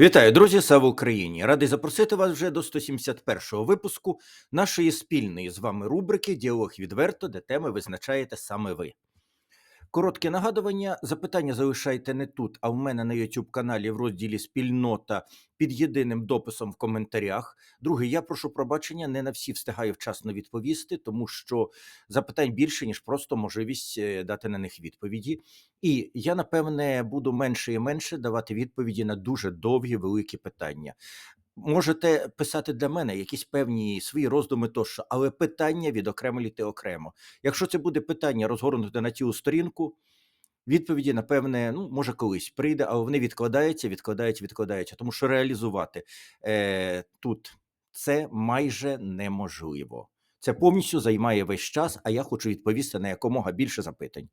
Вітаю, друзі! Слава Україні! Радий запросити вас вже до 171-го випуску нашої спільної з вами рубрики Діалог відверто, де теми визначаєте саме ви. Коротке нагадування: запитання залишайте не тут, а в мене на youtube каналі в розділі Спільнота під єдиним дописом в коментарях. Друге, я прошу пробачення, не на всі встигаю вчасно відповісти, тому що запитань більше, ніж просто можливість е, дати на них відповіді. І я, напевне, буду менше і менше давати відповіді на дуже довгі великі питання. Можете писати для мене якісь певні свої роздуми тощо, але питання відокремлюйте окремо. Якщо це буде питання розгорнуте на цілу сторінку, відповіді, напевне, ну, може, колись прийде, але вони відкладаються, відкладаються, відкладаються. Тому що реалізувати е, тут це майже неможливо. Це повністю займає весь час, а я хочу відповісти на якомога більше запитань.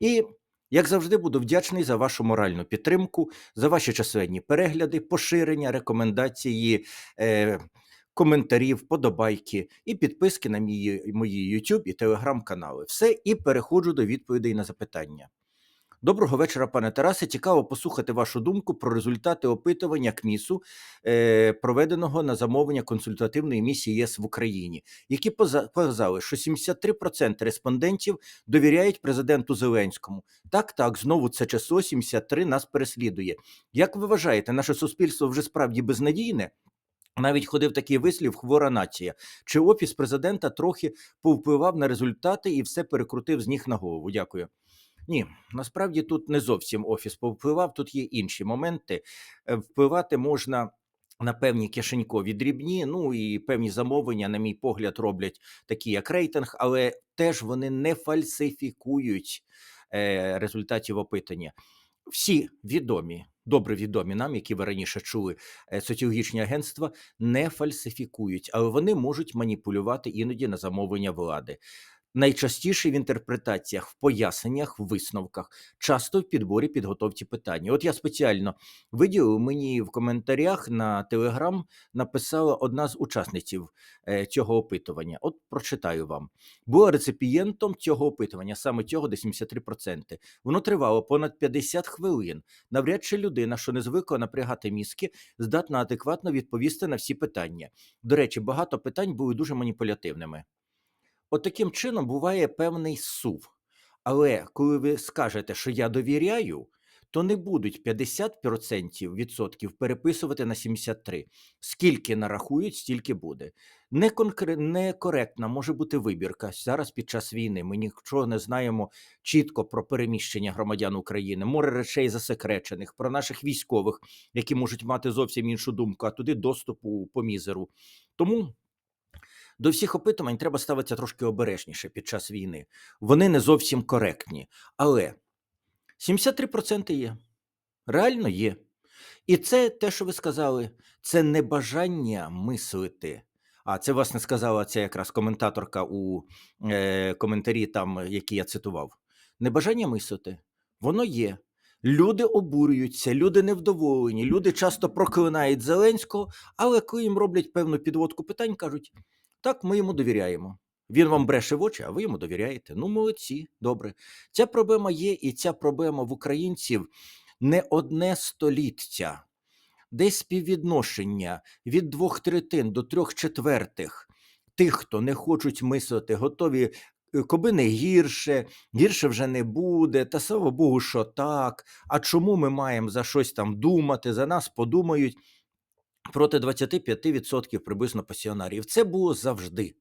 І як завжди, буду вдячний за вашу моральну підтримку, за ваші численні перегляди, поширення, рекомендації, е, коментарі, вподобайки і підписки на мої, мої YouTube і Telegram канали. Все і переходжу до відповідей на запитання. Доброго вечора, пане Тарасе. Цікаво послухати вашу думку про результати опитування КМІСу, е, проведеного на замовлення консультативної місії ЄС в Україні, які показали, що 73% респондентів довіряють президенту Зеленському. Так, так, знову це число 73 нас переслідує. Як ви вважаєте, наше суспільство вже справді безнадійне? Навіть ходив такий вислів хвора нація. Чи офіс президента трохи повпливав на результати і все перекрутив з ніг на голову? Дякую. Ні, насправді тут не зовсім офіс повпливав, тут є інші моменти. Е, Впливати можна на певні кишенькові дрібні, ну і певні замовлення, на мій погляд, роблять такі, як рейтинг, але теж вони не фальсифікують е, результатів опитання. Всі відомі, добре відомі нам, які ви раніше чули, е, соціологічні агентства не фальсифікують, але вони можуть маніпулювати іноді на замовлення влади. Найчастіше в інтерпретаціях, в поясненнях, в висновках, часто в підборі підготовці питання. От я спеціально виділив мені в коментарях на Телеграм написала одна з учасниців е, цього опитування. От прочитаю вам. Була реципієнтом цього опитування, саме цього, де 73%. Воно тривало понад 50 хвилин. Навряд чи людина, що не звикла напрягати мізки, здатна адекватно відповісти на всі питання. До речі, багато питань були дуже маніпулятивними. От чином буває певний сув. Але коли ви скажете, що я довіряю, то не будуть 50% відсотків переписувати на 73%. Скільки нарахують, стільки буде. Неконкре- Некоректна може бути вибірка зараз під час війни. Ми нічого не знаємо чітко про переміщення громадян України, море речей засекречених, про наших військових, які можуть мати зовсім іншу думку, а туди доступу по мізеру. Тому до всіх опитувань треба ставитися трошки обережніше під час війни. Вони не зовсім коректні. Але 73% є. Реально є. І це те, що ви сказали, це небажання мислити. А це власне сказала ця якраз коментаторка у е, коментарі, там, які я цитував. Небажання мислити, воно є. Люди обурюються, люди невдоволені, люди часто проклинають Зеленського, але коли їм роблять певну підводку питань, кажуть: так, ми йому довіряємо. Він вам бреше в очі, а ви йому довіряєте. Ну, молодці, добре. Ця проблема є, і ця проблема в українців не одне століття. Десь співвідношення від двох третин до трьох четвертих тих, хто не хочуть мислити, готові. е, Коби не гірше, гірше вже не буде, та слава Богу, що так. А чому ми маємо за щось там думати, за нас подумають проти 25% приблизно пасіонарів. Це було завжди.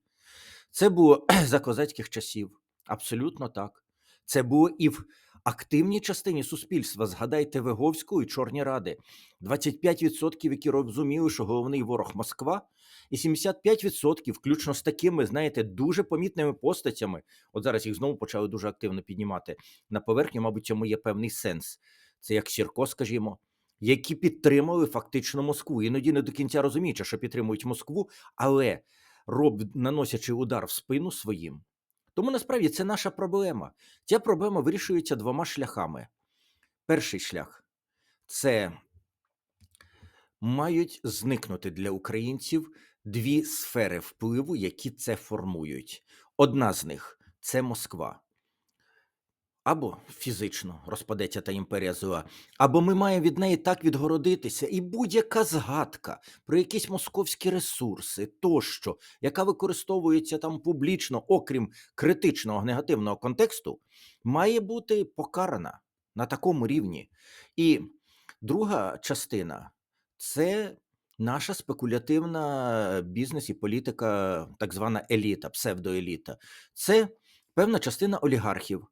Це було за козацьких часів. Абсолютно так. Це було і в активній частині суспільства. Згадайте Виговську і Чорні Ради. 25%, які розуміли, що головний ворог Москва, і 75%, включно з такими, знаєте, дуже помітними постатями. От зараз їх знову почали дуже активно піднімати на поверхню. Мабуть, цьому є певний сенс. Це як Сірко, скажімо, які підтримали фактично Москву. Іноді не до кінця розуміючи, що підтримують Москву, але роб, наносячи удар в спину своїм. Тому насправді це наша проблема. Ця проблема вирішується двома шляхами. Перший шлях це мають зникнути для українців дві сфери впливу, які це формують. Одна з них це Москва. Або фізично розпадеться та імперія зла, або ми маємо від неї так відгородитися, і будь-яка згадка про якісь московські ресурси тощо, яка використовується там публічно, окрім критичного негативного контексту, має бути покарана на такому рівні. І друга частина це наша спекулятивна бізнес і політика, так звана еліта, псевдоеліта. Це певна частина олігархів.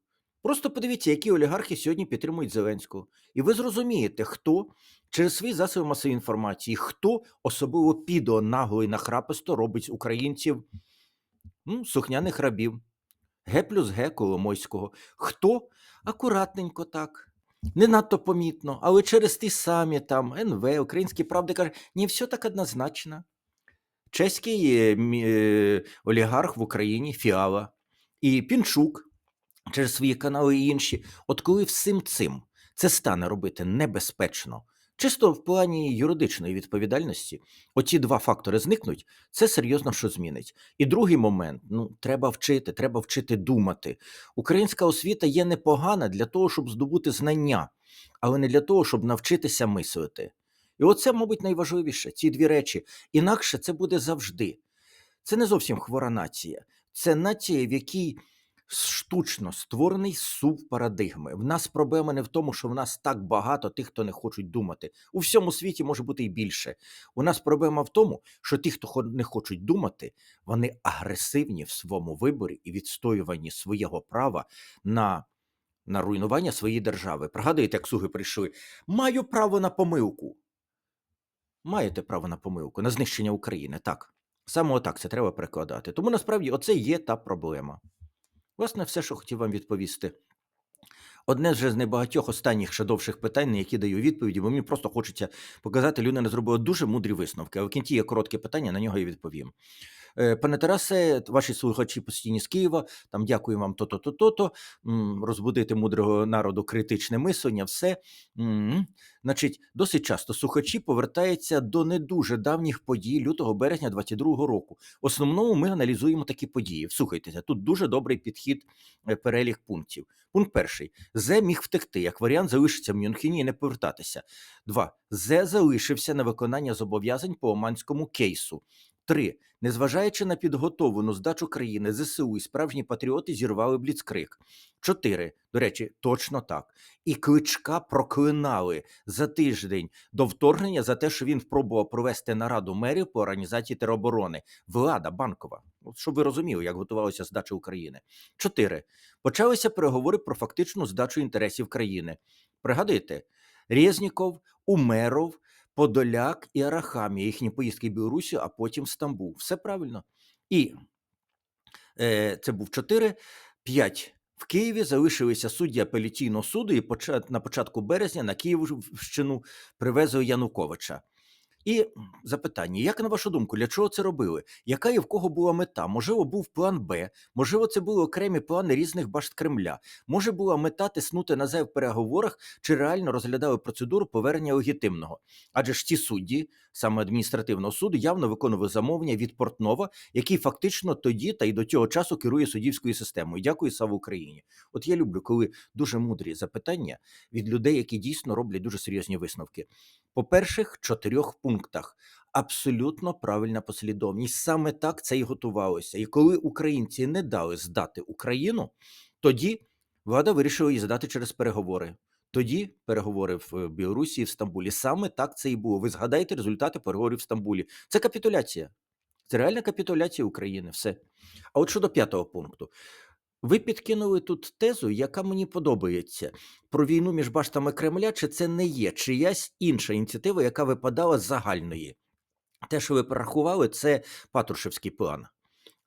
Просто подивіться, які олігархи сьогодні підтримують Зеленського. І ви зрозумієте, хто через свої засоби масової інформації, хто особливо підо нагло і нахраписто робить українців ну, сухняних рабів, Г плюс Г Коломойського. Хто акуратненько так, не надто помітно, але через ті самі там НВ, Українські правди каже, не все так однозначно. Чеський е, е, олігарх в Україні Фіала і Пінчук через свої канали і інші. От коли всім цим це стане робити небезпечно, чисто в плані юридичної відповідальності, оці два фактори зникнуть, це серйозно що змінить. І другий момент: ну треба вчити, треба вчити думати. Українська освіта є непогана для того, щоб здобути знання, але не для того, щоб навчитися мислити. І оце, мабуть, найважливіше ці дві речі. Інакше це буде завжди. Це не зовсім хвора нація. Це нація, в якій штучно створений сув парадигми. В нас проблема не в тому, що в нас так багато тих, хто не хочуть думати. У всьому світі може бути і більше. У нас проблема в тому, що ті, хто не хочуть думати, вони агресивні в своєму виборі і відстоюванні свого права на. На руйнування своєї держави. Пригадуєте, як суги прийшли? Маю право на помилку. Маєте право на помилку, на знищення України. Так. Саме отак це треба перекладати. Тому насправді оце є та проблема. Власне, все, що хотів вам відповісти. Одне вже з небагатьох останніх ще довших питань, на які даю відповіді, бо мені просто хочеться показати, людина зробила дуже мудрі висновки. А в кінці є коротке питання, на нього я відповім. Е, Пане Тарасе, ваші слухачі постійні з Києва, там дякую вам то-то, то-то, то-то, розбудити мудрого народу критичне мислення, все. Значить, досить часто слухачі повертаються до не дуже давніх подій лютого березня 22-го року. В основному ми аналізуємо такі події. Слухайтеся, тут дуже добрий підхід, е, перелік пунктів. Пункт перший: Зе міг втекти, як варіант залишиться в Мюнхені і не повертатися. Два. Зе залишився на виконання зобов'язань по оманському кейсу. Три. Незважаючи на підготовлену здачу країни, ЗСУ і справжні патріоти зірвали бліцкрик. Чотири. До речі, точно так. І кличка проклинали за тиждень до вторгнення за те, що він спробував провести нараду мерів по організації тероборони. Влада банкова. От щоб ви розуміли, як готувалася здача України. Чотири. Почалися переговори про фактичну здачу інтересів країни. Пригадуєте, Резніков, Умеров, Подоляк і Арахамія, їхні поїздки в Білорусі, а потім Стамбул. Все правильно. І е, це був 4. 5. В Києві залишилися судді апеляційного суду, і на початку березня на Київщину привезли Януковича. І запитання: як на вашу думку, для чого це робили? Яка і в кого була мета? Можливо, був план Б, можливо, це були окремі плани різних башт Кремля. Може, була мета тиснути на в переговорах, чи реально розглядали процедуру повернення легітимного? Адже ж ці судді, саме адміністративного суду, явно виконували замовлення від Портнова, який фактично тоді та й до цього часу керує суддівською системою. Дякую, слава Україні. От я люблю, коли дуже мудрі запитання від людей, які дійсно роблять дуже серйозні висновки. По перших чотирьох пунктах абсолютно правильна послідовність. Саме так це і готувалося. І коли українці не дали здати Україну, тоді влада вирішила її здати через переговори. Тоді переговори в е, Білорусі і в Стамбулі. Саме так це і було. Ви згадайте результати переговорів в Стамбулі. Це капітуляція. Це реальна капітуляція України. Все. А от щодо п'ятого пункту. Ви підкинули тут тезу, яка мені подобається про війну між баштами Кремля, чи це не є чиясь інша ініціатива, яка випадала з загальної. Те, що ви порахували, це Патрушевський план.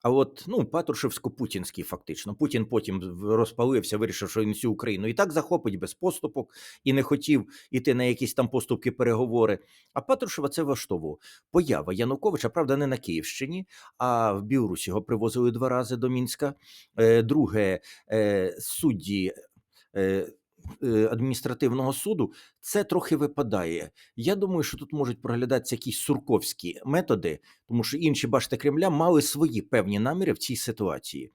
А от ну, Патрушевсько-путінський, фактично. Путін потім розпалився, вирішив, що він всю Україну і так захопить без поступок, і не хотів іти на якісь там поступки, переговори. А Патрушева це влаштовував. Поява Януковича, правда, не на Київщині, а в Білорусі його привозили два рази до Мінська. Е, Друге, е, судді. Е, Адміністративного суду це трохи випадає. Я думаю, що тут можуть проглядатися якісь сурковські методи, тому що інші башти Кремля мали свої певні наміри в цій ситуації.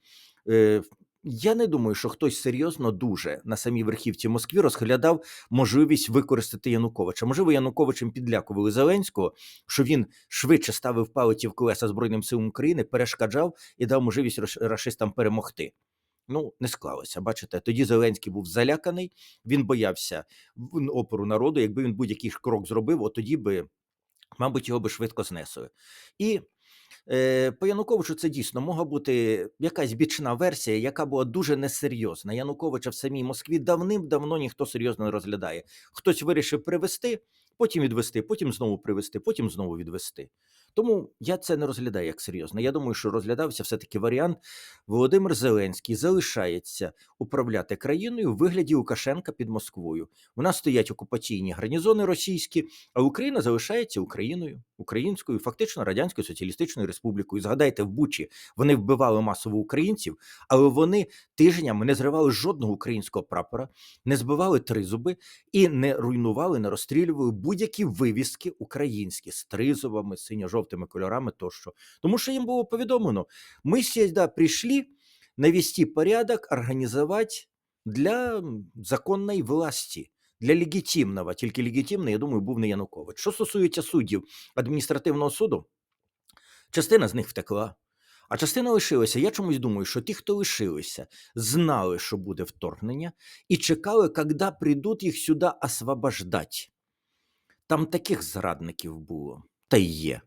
Е, я не думаю, що хтось серйозно дуже на самій верхівці Москві розглядав можливість використати Януковича. Можливо, Януковичем підлякували Зеленського, що він швидше ставив палиці в колеса Збройним силам України, перешкоджав і дав можливість рашистам перемогти. Ну, не склалося. Бачите, тоді Зеленський був заляканий, він боявся опору народу. Якби він будь-який крок зробив, от тоді би, мабуть, його би швидко знесли. І Е, по Януковичу це дійсно могла бути якась бічна версія, яка була дуже несерйозна. Януковича в самій Москві давним-давно ніхто серйозно не розглядає. Хтось вирішив привести, потім відвести, потім знову привести, потім знову відвести. Тому я це не розглядаю як серйозно. Я думаю, що розглядався все-таки варіант. Володимир Зеленський залишається управляти країною в вигляді Лукашенка під Москвою. У нас стоять окупаційні гарнізони російські, а Україна залишається Україною, українською, фактично радянською соціалістичною республікою. Згадайте, в Бучі вони вбивали масово українців, але вони тижнями не зривали жодного українського прапора, не збивали тризуби і не руйнували, не розстрілювали будь-які вивіски українські з тризубами, синьо-жовтими кольорами тощо. Тому що їм було повідомлено: ми сюди прийшли навести порядок, організувати для законної власті. Для легітимного, тільки легітимний, я думаю, був не Янукович. Що стосується суддів адміністративного суду, частина з них втекла, а частина лишилася. Я чомусь думаю, що ті, хто лишилися, знали, що буде вторгнення, і чекали, коли прийдуть їх сюди освобождати. Там таких зрадників було, та й є.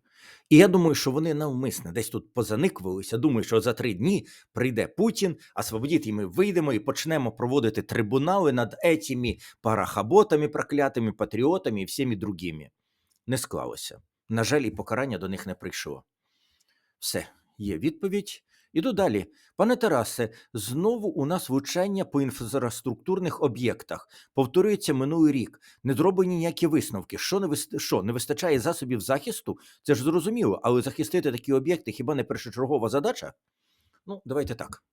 І я думаю, що вони навмисне десь тут позаникувалися. Думаю, що за три дні прийде Путін, а освободить, і ми вийдемо і почнемо проводити трибунали над етіми парахаботами, проклятими патріотами і всіми другими. Не склалося. На жаль, і покарання до них не прийшло. Все, є відповідь. Іду далі. Пане Тарасе, знову у нас влучання по інфраструктурних об'єктах. Повторюється минулий рік. Не зроблені ніякі висновки. Що не, вис... що, не вистачає засобів захисту? Це ж зрозуміло, але захистити такі об'єкти хіба не першочергова задача? Ну, давайте так.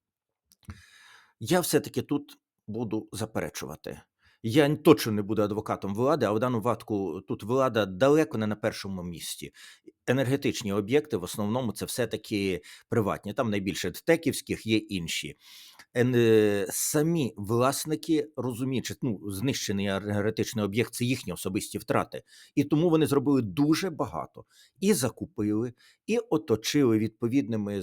Я все-таки тут буду заперечувати. Я точно не буду адвокатом влади, а в даному випадку тут влада далеко не на першому місці. Енергетичні об'єкти в основному це все-таки приватні. Там найбільше теківських, є інші. Е, Самі власники розуміють, що ну, знищений енергетичний об'єкт це їхні особисті втрати. І тому вони зробили дуже багато. І закупили, і оточили відповідними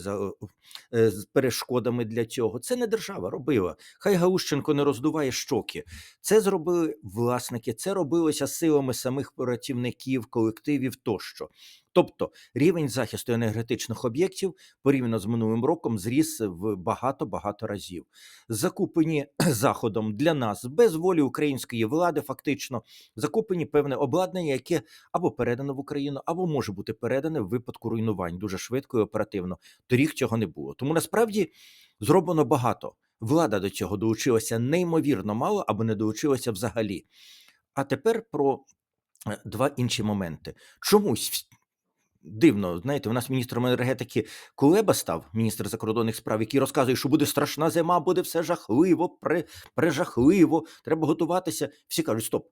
е, перешкодами для цього. Це не держава робила. Хай Гаущенко не роздуває щоки. Це зробили власники, це робилося силами самих працівників, колективів тощо. Тобто рівень захисту енергетичних об'єктів порівняно з минулим роком зріс в багато-багато разів. Закуплені заходом для нас без волі української влади, фактично закуплені певне обладнання, яке або передано в Україну, або може бути передане в випадку руйнувань дуже швидко і оперативно. Торік цього не було. Тому насправді зроблено багато. Влада до цього долучилася неймовірно мало або не долучилася взагалі. А тепер про е, два інші моменти. Чомусь дивно, знаєте, у нас міністром енергетики Кулеба став, міністр закордонних справ, який розказує, що буде страшна зима, буде все жахливо, пре, прежахливо, треба готуватися. Всі кажуть, стоп.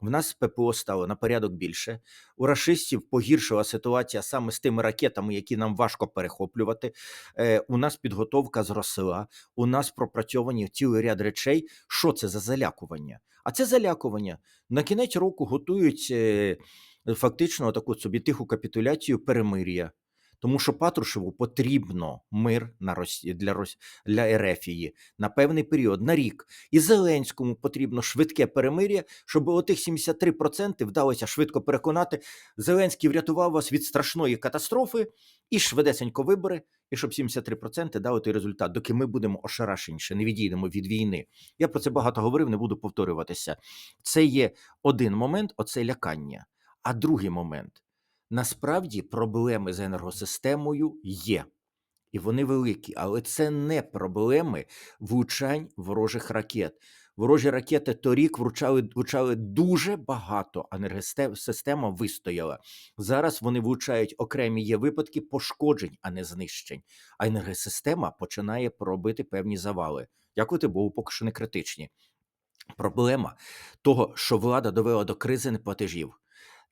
В нас ППО стало на порядок більше. У рашистів погіршила ситуація саме з тими ракетами, які нам важко перехоплювати. Е, у нас підготовка зросла, у нас пропрацьовані цілий ряд речей. Що це за залякування? А це залякування. На кінець року готують е, фактично таку собі тиху капітуляцію перемир'я. Тому що Патрушеву потрібно мир на Росі... для, Рос... для Ерефії на певний період, на рік. І Зеленському потрібно швидке перемир'я, щоб отих 73% вдалося швидко переконати. Зеленський врятував вас від страшної катастрофи і швидесенько вибори, і щоб 73% дали той результат, доки ми будемо ошарашеніше, не відійдемо від війни. Я про це багато говорив, не буду повторюватися. Це є один момент, оце лякання. А другий момент насправді проблеми з енергосистемою є. І вони великі, але це не проблеми влучань ворожих ракет. Ворожі ракети торік влучали, влучали дуже багато, енергосистема вистояла. Зараз вони влучають окремі є випадки пошкоджень, а не знищень. А енергосистема починає робити певні завали. Дякувати Богу, поки що не критичні. Проблема того, що влада довела до кризи неплатежів.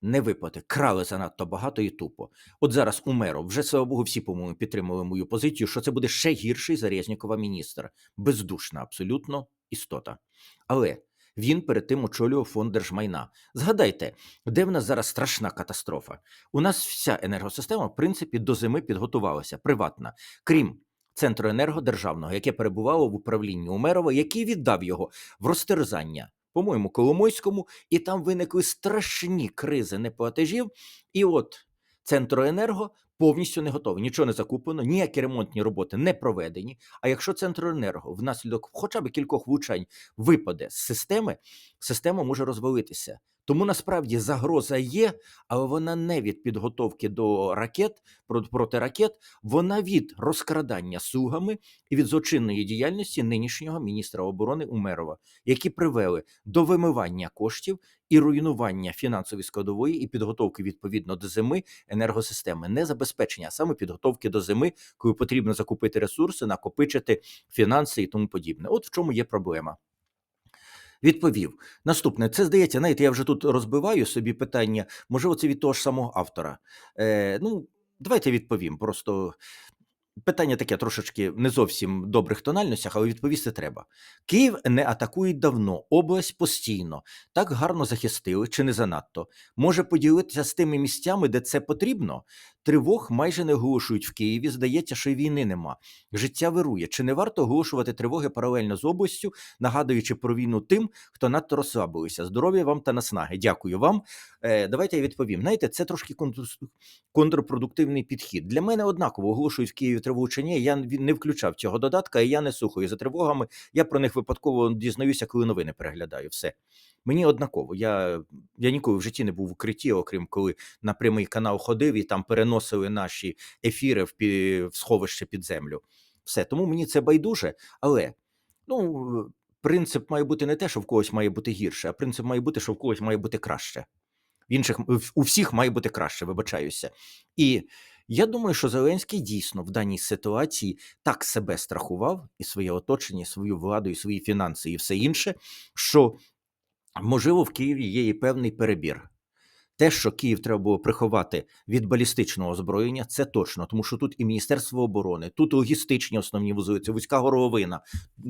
Не виплати, крали занадто багато і тупо. От зараз у меру вже слава Богу, всі, по-моєму, підтримали мою позицію, що це буде ще гірший за Резнікова міністр. Бездушна, абсолютно істота. Але він перед тим очолював фонд держмайна. Згадайте, де в нас зараз страшна катастрофа. У нас вся енергосистема, в принципі, до зими підготувалася, приватна, крім центру енергодержавного, яке перебувало в управлінні Умерова, який віддав його в розтерзання, по-моєму, Коломойському, і там виникли страшні кризи неплатежів. І от Центроенерго повністю не готовий, нічого не закуплено, ніякі ремонтні роботи не проведені. А якщо Центроенерго внаслідок хоча б кількох влучань випаде з системи, система може розвалитися. Тому насправді загроза є, але вона не від підготовки до ракет проти ракет, вона від розкрадання сугами і від злочинної діяльності нинішнього міністра оборони Умерова, які привели до вимивання коштів і руйнування фінансової складової і підготовки відповідно до зими енергосистеми, не забезпечення, а саме підготовки до зими, коли потрібно закупити ресурси, накопичити фінанси і тому подібне. От в чому є проблема. Відповів. Наступне, це здається, знаєте, я вже тут розбиваю собі питання, можливо, це від того ж самого автора. Е, ну, давайте відповім. Просто питання таке трошечки не зовсім добрих тональностях, але відповісти треба. Київ не атакують давно, область постійно. Так гарно захистили, чи не занадто. Може поділитися з тими місцями, де це потрібно? Тривог майже не оголошують в Києві. Здається, що й війни нема. Життя вирує. Чи не варто оголошувати тривоги паралельно з областю, нагадуючи про війну тим, хто надто розслабилися? Здоров'я вам та наснаги. Дякую вам. Е, давайте я відповім. Знаєте, це трошки контр- контрпродуктивний підхід. Для мене однаково оголошують в Києві тривогу чи ні. Я не включав цього додатка, і я не слухаю за тривогами. Я про них випадково дізнаюся, коли новини переглядаю. Все. Мені однаково. Я, я ніколи в житті не був в укритті, окрім коли на прямий канал ходив і там переносили наші ефіри в, в сховище під землю. Все. Тому мені це байдуже, але ну, принцип має бути не те, що в когось має бути гірше, а принцип має бути, що в когось має бути краще. В інших у всіх має бути краще, вибачаюся. І я думаю, що Зеленський дійсно в даній ситуації так себе страхував і своє оточення, і свою владу, і свої фінанси, і все інше, що можливо в Києві є і певний перебір. Те, що Київ треба було приховати від балістичного озброєння, це точно, тому що тут і Міністерство оборони, тут логістичні основні вузли, вузька горловина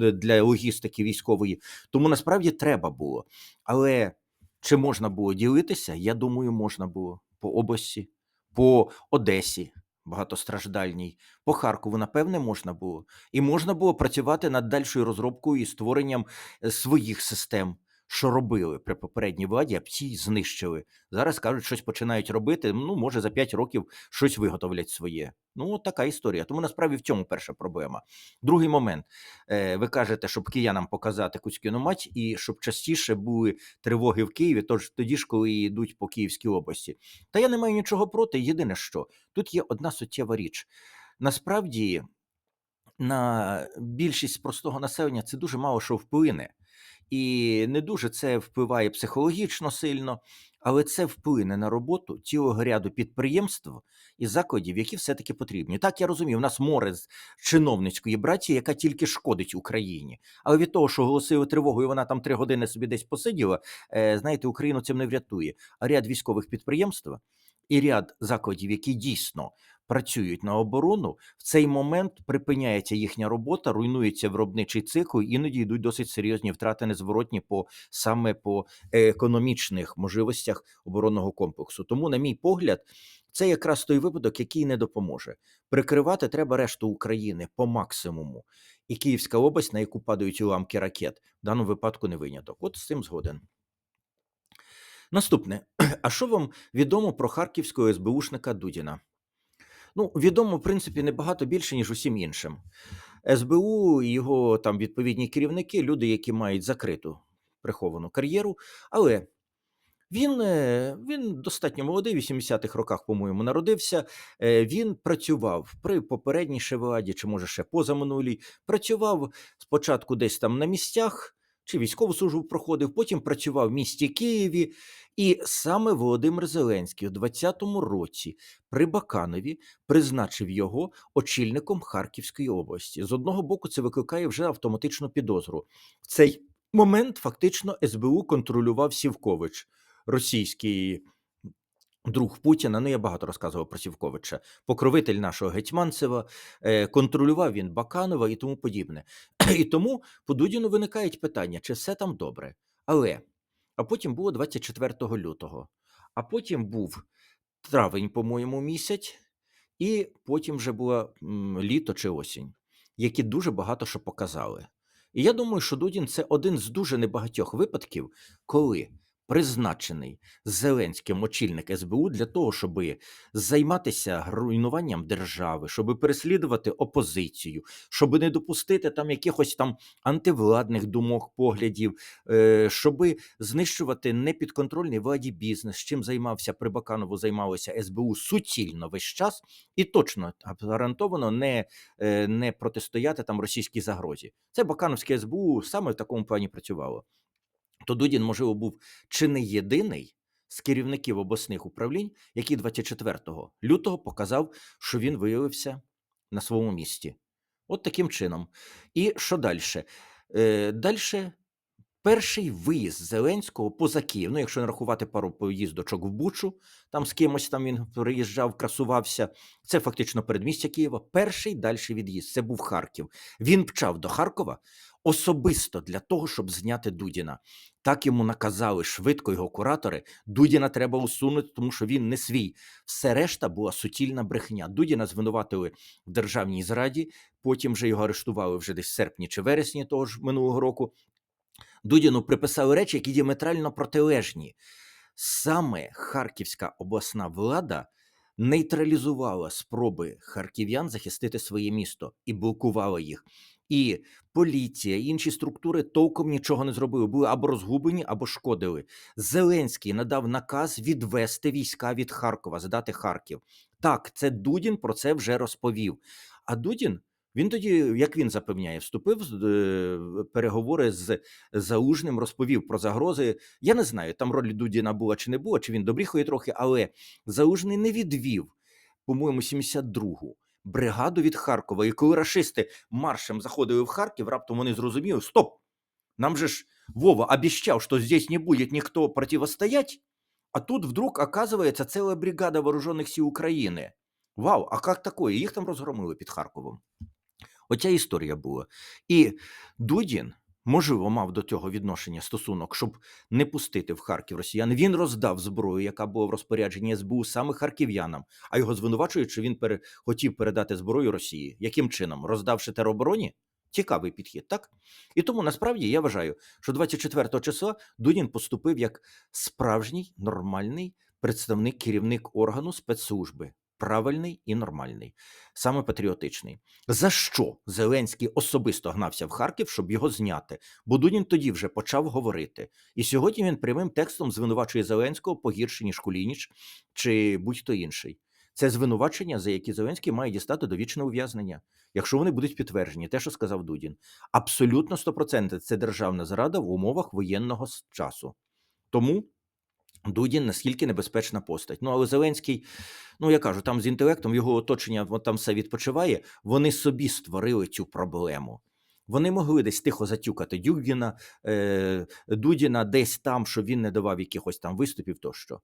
е, для логістики військової. Тому насправді треба було. Але чи можна було ділитися? Я думаю, можна було по області, по Одесі, багатостраждальній, по Харкову, напевне, можна було. І можна було працювати над дальшою розробкою і створенням е, своїх систем. Що робили при попередній владі, а ці знищили. Зараз кажуть, щось починають робити. Ну, може, за 5 років щось виготовлять своє. Ну, от така історія. Тому насправді в цьому перша проблема. Другий момент. Е, ви кажете, щоб киянам показати Кузькіну мать і щоб частіше були тривоги в Києві, тож тоді ж, коли йдуть по Київській області. Та я не маю нічого проти. Єдине що тут є одна суттєва річ. Насправді, на більшість простого населення це дуже мало що вплине. І не дуже це впливає психологічно сильно, але це вплине на роботу цілого ряду підприємств і закладів, які все-таки потрібні. Так я розумію, у нас море з чиновницької братії, яка тільки шкодить Україні. Але від того, що оголосили тривогу, і вона там три години собі десь посиділа, е, знаєте, Україну цим не врятує. А ряд військових підприємств і ряд закладів, які дійсно працюють на оборону, в цей момент припиняється їхня робота, руйнується виробничий цикл, іноді йдуть досить серйозні втрати незворотні по саме по економічних можливостях оборонного комплексу. Тому, на мій погляд, це якраз той випадок, який не допоможе. Прикривати треба решту України по максимуму. І Київська область, на яку падають уламки ракет, в даному випадку не виняток. От з цим згоден. Наступне. А що вам відомо про харківського СБУшника Дудіна? Ну, відомо, в принципі, небагато більше, ніж усім іншим. СБУ і його там відповідні керівники, люди, які мають закриту приховану кар'єру, але він, е, він достатньо молодий, в 80-х роках, по-моєму, народився. Е, Він працював при попередній ще владі, чи може ще позаминулій. Працював спочатку десь там на місцях, чи військову службу проходив, потім працював в місті Києві. І саме Володимир Зеленський у 20-му році при Баканові призначив його очільником Харківської області. З одного боку, це викликає вже автоматичну підозру. В цей момент фактично СБУ контролював Сівкович, російський друг Путіна. Ну, я багато розказував про Сівковича, покровитель нашого Гетьманцева, е, контролював він Баканова і тому подібне. І тому по Дудіну виникають питання, чи все там добре. Але а потім було 24 лютого, а потім був травень, по-моєму, місяць, і потім вже було літо чи осінь, які дуже багато що показали. І я думаю, що Дудін це один з дуже небагатьох випадків, коли призначений Зеленським очільник СБУ для того, щоб займатися руйнуванням держави, щоб переслідувати опозицію, щоб не допустити там якихось там антивладних думок, поглядів, е, щоб знищувати непідконтрольний владі бізнес, чим займався при Баканову, займалося СБУ суцільно весь час, і точно гарантовано не, е, не протистояти там російській загрозі. Це Бакановське СБУ саме в такому плані працювало. То Дудін, можливо, був чи не єдиний з керівників обласних управлінь, який 24 лютого показав, що він виявився на своєму місці. От таким чином. І що далі? Е, далі перший виїзд Зеленського поза Київ, ну, якщо не рахувати пару поїздочок в Бучу, там з кимось там він приїжджав, красувався. Це фактично передмістя Києва. Перший далі від'їзд це був Харків. Він пчав до Харкова особисто для того, щоб зняти Дудіна. Так йому наказали швидко його куратори. Дудіна треба усунути, тому що він не свій. Все решта була суцільна брехня. Дудіна звинуватили в державній зраді. Потім вже його арештували вже десь в серпні чи вересні того ж минулого року. Дудіну приписали речі, які діаметрально протилежні. Саме Харківська обласна влада нейтралізувала спроби харків'ян захистити своє місто і блокувала їх. І поліція, і інші структури толком нічого не зробили. Були або розгублені, або шкодили. Зеленський надав наказ відвести війська від Харкова, здати Харків. Так, це Дудін про це вже розповів. А Дудін. Він тоді, як він запевняє, вступив в е, переговори з Залужним, розповів про загрози. Я не знаю, там роль Дудіна була чи не була, чи він добріхує трохи, але Залужний не відвів, по-моєму, 72-гу бригаду від Харкова. І коли рашисти маршем заходили в Харків, раптом вони зрозуміли: стоп! Нам же ж Вова обіцяв, що здесь не буде ніхто противостоять, а тут вдруг оказывается целая бригада вооружених сил України. Вау, а як такое? Їх там розгромили під Харковом. Оця історія була. І Дудін, можливо, мав до цього відношення стосунок, щоб не пустити в Харків росіян. Він роздав зброю, яка була в розпорядженні СБУ саме харків'янам, а його звинувачують, що він пере... хотів передати зброю Росії. Яким чином? Роздавши теробороні? Цікавий підхід, так? І тому насправді я вважаю, що 24 числа Дудін поступив як справжній нормальний представник керівник органу спецслужби правильний і нормальний, саме патріотичний. За що Зеленський особисто гнався в Харків, щоб його зняти? Бо Дудін тоді вже почав говорити. І сьогодні він прямим текстом звинувачує Зеленського погірше, ніж Кулініч чи будь-хто інший. Це звинувачення, за які Зеленський має дістати довічне ув'язнення, якщо вони будуть підтверджені, те, що сказав Дудін. Абсолютно 100% це державна зрада в умовах воєнного часу. Тому Дудін наскільки небезпечна постать. Ну але Зеленський, ну я кажу, там з інтелектом його оточення там все відпочиває. Вони собі створили цю проблему. Вони могли десь тихо затюкати Дюгіна, е, Дудіна, десь там, щоб він не давав якихось там виступів тощо.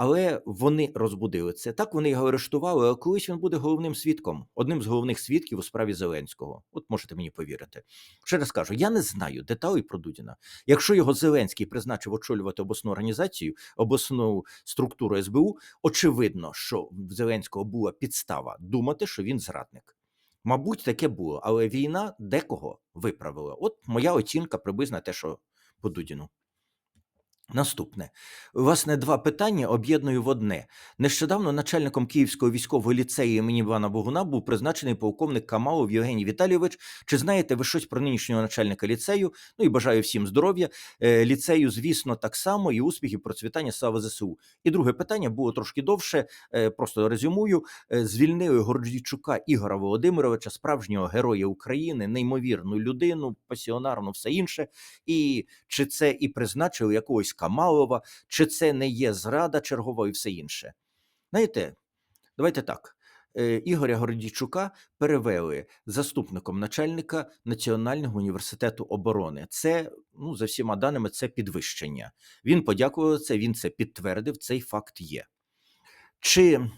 Але вони розбудили це. Так вони його арештували, але колись він буде головним свідком, одним з головних свідків у справі Зеленського. От можете мені повірити. Ще раз кажу, я не знаю деталей про Дудіна. Якщо його Зеленський призначив очолювати обласну організацію, обласну структуру СБУ, очевидно, що в Зеленського була підстава думати, що він зрадник. Мабуть, таке було, але війна декого виправила. От моя оцінка приблизно те, що по Дудіну. Наступне власне два питання об'єдную в одне. Нещодавно начальником Київського військового ліцею імені Івана Богуна був призначений полковник Камалов Євгеній Віталійович. Чи знаєте ви щось про нинішнього начальника ліцею? Ну і бажаю всім здоров'я. Е, Ліцею, звісно, так само і успіхів, процвітання слава ЗСУ. І друге питання було трошки довше. е, Просто резюмую. Е, Звільнили Гордійчука Ігора Володимировича, справжнього героя України, неймовірну людину, пасіонарну, все інше. І чи це і призначили якогось Камалова, чи це не є зрада чергова і все інше. Знаєте, давайте так. Е, Ігоря Гордійчука перевели заступником начальника Національного університету оборони. Це, ну, за всіма даними, це підвищення. Він подякував це, він це підтвердив, цей факт є. Чи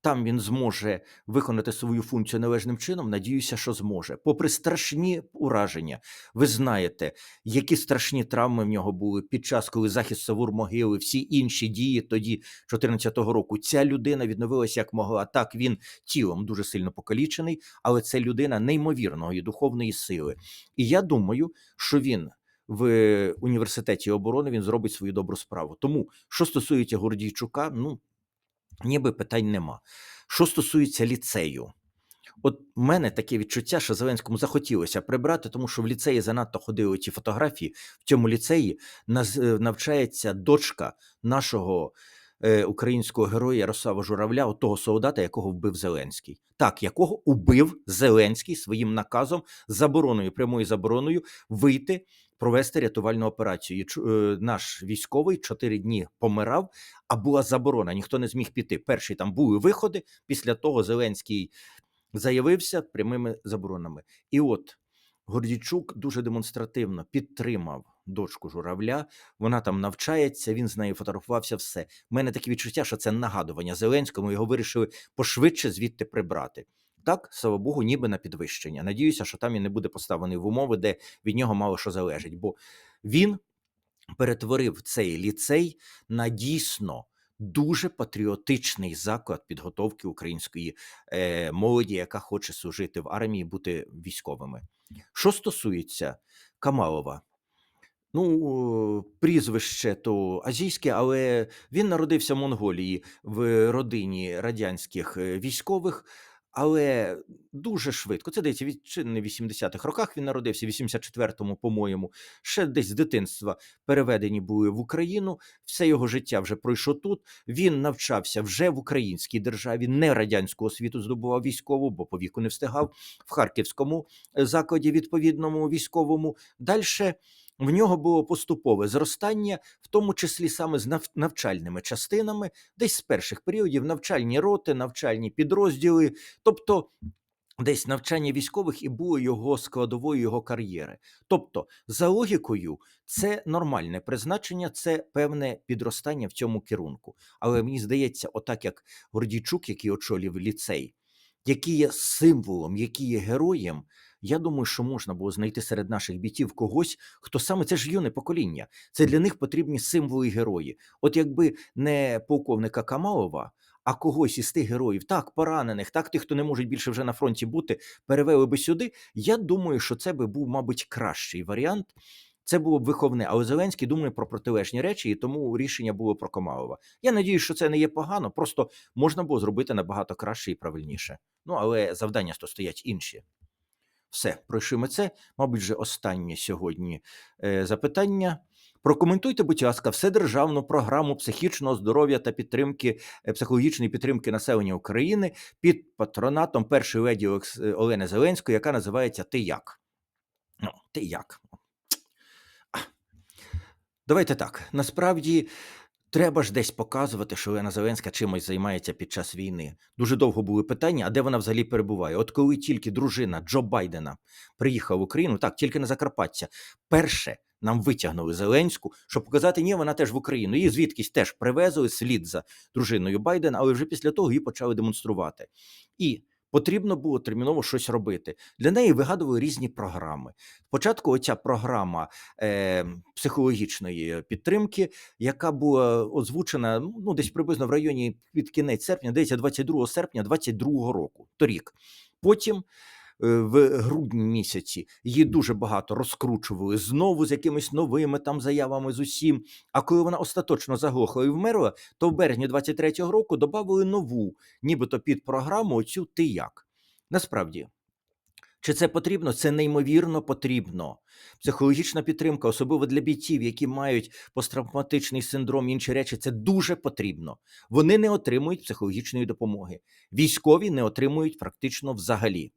там він зможе виконати свою функцію належним чином? Надіюся, що зможе. Попри страшні ураження, ви знаєте, які страшні травми в нього були під час, коли захист Савур могили, всі інші дії тоді, 2014 року. Ця людина відновилася як могла. Так, він тілом дуже сильно покалічений, але це людина неймовірної духовної сили. І я думаю, що він. В університеті оборони він зробить свою добру справу. Тому, що стосується Гордійчука, ну ніби питань нема. Що стосується ліцею, от в мене таке відчуття, що Зеленському захотілося прибрати, тому що в ліцеї занадто ходили ті фотографії. В цьому ліцеї е, навчається дочка нашого е, українського героя Ярослава Журавля, того солдата, якого вбив Зеленський. Так, якого убив Зеленський своїм наказом, забороною, прямою забороною вийти. Провести рятувальну операцію. Е, Наш військовий чотири дні помирав, а була заборона. Ніхто не зміг піти. Перші там були виходи. Після того Зеленський заявився прямими заборонами. І от Гордійчук дуже демонстративно підтримав дочку журавля. Вона там навчається, він з нею фотографувався. Все. У мене таке відчуття, що це нагадування Зеленському. Його вирішили пошвидше звідти прибрати. Так, слава Богу, ніби на підвищення. Надіюся, що там він не буде поставлений в умови, де від нього мало що залежить. Бо він перетворив цей ліцей на дійсно дуже патріотичний заклад підготовки української е, молоді, яка хоче служити в армії, бути військовими. Що стосується Камалова, ну, прізвище то азійське, але він народився в Монголії в родині радянських е, військових. Але дуже швидко, це десь від чи не в 80-х роках він народився, в 84-му, по-моєму, ще десь з дитинства переведені були в Україну. Все його життя вже пройшло тут. Він навчався вже в українській державі, не радянську освіту здобував військову, бо по віку не встигав в харківському закладі, відповідному військовому. Далі в нього було поступове зростання, в тому числі саме з нав- навчальними частинами, десь з перших періодів навчальні роти, навчальні підрозділи, тобто. Десь навчання військових і було його складовою його кар'єри. Тобто, за логікою, це нормальне призначення, це певне підростання в цьому керунку. Але мені здається, отак як Гордійчук, який очолив ліцей, який є символом, який є героєм, я думаю, що можна було знайти серед наших бійців когось, хто саме це ж юне покоління. Це для них потрібні символи герої. От якби не полковника Камалова, а когось із тих героїв, так поранених, так тих, хто не можуть більше вже на фронті бути, перевели би сюди. Я думаю, що це би був, мабуть, кращий варіант. Це було б виховне, але Зеленський думає про протилежні речі, і тому рішення було про Комалова. Я надію, що це не є погано, просто можна було зробити набагато краще і правильніше. Ну але завдання то стоять інші. Все, пройшли ми це. Мабуть, вже останнє сьогодні е, запитання. Прокоментуйте, будь ласка, вседержавну програму психічного здоров'я та підтримки е, психологічної підтримки населення України під патронатом першої леді е, Олени Зеленської, яка називається Ти як? Ну, ти як? Давайте так. Насправді треба ж десь показувати, що Олена Зеленська чимось займається під час війни. Дуже довго були питання, а де вона взагалі перебуває? От коли тільки дружина Джо Байдена приїхала в Україну, так, тільки на Закарпаття, перше нам витягнули Зеленську, щоб показати, ні, вона теж в Україну. Її звідкись теж привезли слід за дружиною Байдена, але вже після того її почали демонструвати. І потрібно було терміново щось робити. Для неї вигадували різні програми. Спочатку оця програма е, психологічної підтримки, яка була озвучена ну, десь приблизно в районі під кінець серпня, десь 22 серпня 22 року, торік. Потім в грудні місяці її дуже багато розкручували знову з якимись новими там заявами з усім. А коли вона остаточно заглохла і вмерла, то в березні 23-го року додали нову, нібито під програму оцю ти як. Насправді, чи це потрібно? Це неймовірно потрібно. Психологічна підтримка, особливо для бійців, які мають посттравматичний синдром, і інші речі, це дуже потрібно. Вони не отримують психологічної допомоги. Військові не отримують практично взагалі.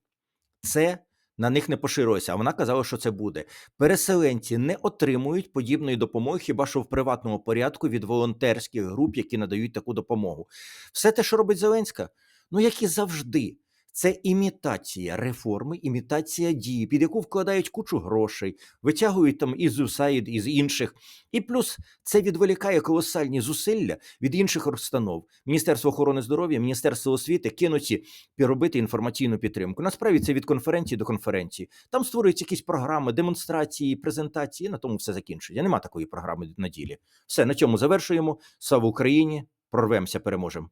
Це на них не поширилося, а вона казала, що це буде. Переселенці не отримують подібної допомоги, хіба що в приватному порядку від волонтерських груп, які надають таку допомогу. Все те, що робить Зеленська, ну як і завжди. Це імітація реформи, імітація дії, під яку вкладають кучу грошей, витягують там із USAID, із інших. І плюс це відволікає колосальні зусилля від інших установ. Міністерство охорони здоров'я, Міністерство освіти кинуті робити інформаційну підтримку. Насправді це від конференції до конференції. Там створюються якісь програми, демонстрації, презентації. На тому все закінчується. Нема такої програми на ділі. Все на цьому завершуємо. Слава Україні! Прорвемося, переможемо.